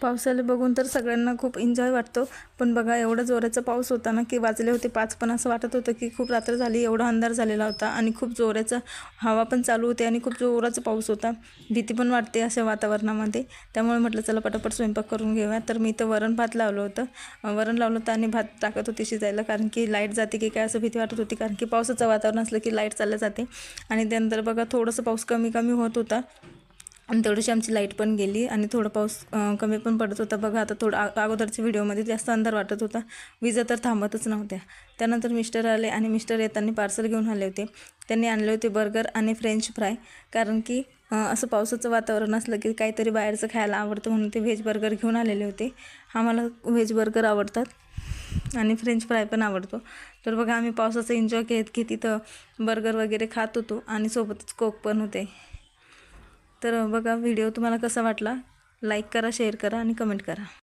पावसाला बघून तर सगळ्यांना खूप एन्जॉय वाटतो. पण बघा एवढा जोराचा पाऊस होता ना की वाजले होते पाच पण असं वाटत होतं की खूप रात्र झाली एवढा अंधार झालेला होता आणि खूप जोराचा हवा पण चालू होते आणि खूप जोराचा पाऊस होता. भीती पण वाटते अशा वातावरणामध्ये. त्यामुळे म्हटलं चला पटापट स्वयंपाक करून घेऊया. तर मी इथं वरण भात लावलं होतं. वरण लावलं होतं आणि भात टाकत होती शिजायला कारण की लाइट जाते की काय असं भीती वाटत होती. कारण की पावसाचं वातावरण असलं की लाइट चालल्या जाते. आणि त्यानंतर बघा थोडंसं पाऊस कमी कमी होत होता. आणि तेवढीशी आमची लाइट पण गेली आणि थोडं पाऊस कमी पण पडत होता. बघा आता थोडं अगोदरच्या व्हिडिओमध्ये जास्त अंधार वाटत होता. विजा तर थांबतच नव्हत्या. त्यानंतर मिस्टर आले आणि मिस्टर येताना पार्सल घेऊन आले होते. त्यांनी आणले होते बर्गर आणि फ्रेंच फ्राय. कारण की असं पावसाचं वातावरण असलं की काहीतरी बाहेरचं खायला आवडतं म्हणून ते व्हेज बर्गर घेऊन आलेले होते. आम्हाला व्हेज बर्गर आवडतात आणि फ्रेंच फ्राय पण आवडतो. तर बघा आम्ही पावसाचं एन्जॉय घेत घेत तिथं बर्गर वगैरे खात होतो आणि सोबतच कोक पण होते. तर बघा व्हिडिओ तुम्हाला कसा वाटला? लाईक करा शेअर करा आणि कमेंट करा.